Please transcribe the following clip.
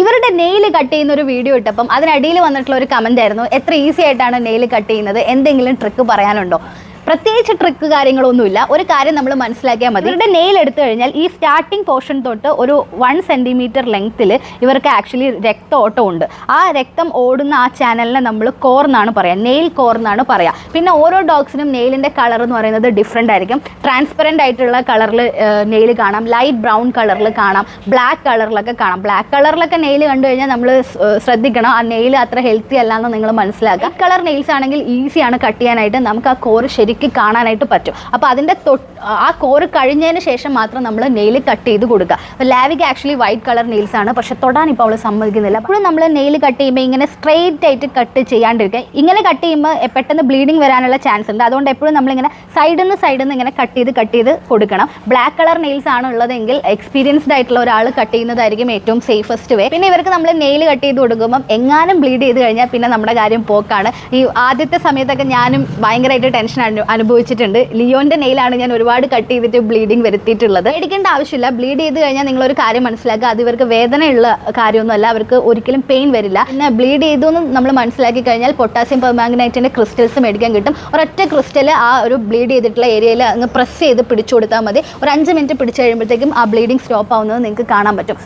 ഇവരുടെ nail cut ചെയ്യുന്ന ഒരു വീഡിയോ ഇട്ടപ്പം അതിനടിയിൽ വന്നിട്ടുള്ള ഒരു കമന്റ് ആയിരുന്നു. എത്ര ഈസി ആയിട്ടാണ് നെയിൽ കട്ട് ചെയ്യുന്നത്? എന്തെങ്കിലും ട്രിക്ക് പറയാനുണ്ടോ? പ്രത്യേകിച്ച് ട്രിക്ക് കാര്യങ്ങളൊന്നുമില്ല. ഒരു കാര്യം നമ്മൾ മനസ്സിലാക്കിയാൽ മതി. ഇവരുടെ നെയിൽ എടുത്തു കഴിഞ്ഞാൽ ഈ സ്റ്റാർട്ടിംഗ് പോർഷൻ തൊട്ട് ഒരു വൺ സെന്റിമീറ്റർ ലെങ്ത്തിൽ ഇവർക്ക് ആക്ച്വലി രക്തഓട്ടം ഉണ്ട് ആ രക്തം ഓടുന്ന ആ ചാനലിനെ നമ്മൾ കോർ എന്നാണ് പറയുക നെയിൽ കോർ എന്നാണ് പറയുക പിന്നെ ഓരോ ഡോഗ്സിനും നെയിലിന്റെ കളർ എന്ന് പറയുന്നത് ഡിഫറെന്റ് ആയിരിക്കും. ട്രാൻസ്പെറന്റ് ആയിട്ടുള്ള കളറിൽ നെയിൽ കാണാം. ലൈറ്റ് ബ്രൗൺ കളറിൽ കാണാം. ബ്ലാക്ക് കളറിലൊക്കെ കാണാം. ബ്ലാക്ക് കളറിലൊക്കെ നെയിൽ കണ്ടു കഴിഞ്ഞാൽ നമ്മൾ ശ്രദ്ധിക്കണം. ആ നെയിൽ അത്ര ഹെൽത്തി അല്ല എന്ന് നിങ്ങൾ മനസ്സിലാക്കുക. കളർ നെയിൽസ് ആണെങ്കിൽ ഈസിയാണ് കട്ട് ചെയ്യാനായിട്ട്. നമുക്ക് ആ കോറ് ശരിക്കും കാണാനായിട്ട് പറ്റും. അപ്പോൾ അതിന്റെ തൊട്ട് ആ കോറ് കഴിഞ്ഞതിന് ശേഷം മാത്രം നമ്മൾ നെയിൽ കട്ട് ചെയ്ത് കൊടുക്കുക. അപ്പോൾ ലാവിക്ക് ആക്ച്വലി വൈറ്റ് കളർ നെയിൽസ് ആണ്. പക്ഷെ തൊടാൻ ഇപ്പോൾ അവൾ സമ്മതിക്കുന്നില്ല. അപ്പോഴും നമ്മൾ നെയിൽ കട്ട് ചെയ്യുമ്പോൾ ഇങ്ങനെ സ്ട്രെയിറ്റ് ആയിട്ട് കട്ട് ചെയ്യാണ്ടിരിക്കുക. ഇങ്ങനെ കട്ട് ചെയ്യുമ്പോൾ പെട്ടെന്ന് ബ്ലീഡിങ് വരാനുള്ള ചാൻസ് ഉണ്ട്. അതുകൊണ്ട് എപ്പോഴും നമ്മളിങ്ങനെ സൈഡിൽ നിന്ന് സൈഡിൽ നിന്ന് ഇങ്ങനെ കട്ട് ചെയ്ത് കട്ട് ചെയ്ത് കൊടുക്കണം. ബ്ലാക്ക് കളർ നെയിൽസ് ആണ് ഉള്ളതെങ്കിൽ എക്സ്പീരിയൻസ്ഡ് ആയിട്ടുള്ള ഒരാൾ കട്ട് ചെയ്യുന്നതായിരിക്കും ഏറ്റവും സേഫസ്റ്റ് വേ പിന്നെ ഇവർക്ക് നമ്മൾ നെയിൽ കട്ട് ചെയ്ത് കൊടുക്കുമ്പം എങ്ങാനും ബ്ലീഡ് ചെയ്ത് കഴിഞ്ഞാൽ പിന്നെ നമ്മുടെ കാര്യം പോക്കാണ്. ഈ ആദ്യത്തെ സമയത്തൊക്കെ ഞാനും ഭയങ്കരമായിട്ട് ടെൻഷൻ അനുഭവിച്ചിട്ടുണ്ട്. ലിയോന്റെ നെയിലാണ് ഞാൻ ഒരുപാട് കട്ട് ചെയ്തിട്ട് ബ്ലീഡിങ് വരുത്തിയിട്ടുള്ളത്. പേടിക്കേണ്ട ആവശ്യമില്ല. ബ്ലീഡ് ചെയ്ത് കഴിഞ്ഞാൽ നിങ്ങൾ ഒരു കാര്യം മനസ്സിലാക്കുക. അത് ഇവർക്ക് വേദനയുള്ള കാര്യമൊന്നുമല്ല. അവർക്ക് ഒരിക്കലും പെയിൻ വരില്ല. പിന്നെ ബ്ലീഡ് ചെയ്തു എന്ന് നമ്മൾ മനസ്സിലാക്കി കഴിഞ്ഞാൽ പൊട്ടാസ്യം പെർമാഗ്നൈറ്റിന്റെ ക്രിസ്റ്റൽസ് മേടിക്കാൻ കിട്ടും. ഒരൊറ്റ ക്രിസ്റ്റൽ ആ ഒരു ബ്ലീഡ് ചെയ്തിട്ടുള്ള ഏരിയയിൽ അങ്ങ് പ്രസ് ചെയ്ത് പിടിച്ചു കൊടുത്താൽ മതി. ഒരു അഞ്ച് മിനിറ്റ് പിടിച്ചു കഴിയുമ്പോഴത്തേക്കും ആ ബ്ലീഡിങ് സ്റ്റോപ്പ് ആവുന്നത് നിങ്ങൾക്ക് കാണാൻ പറ്റും.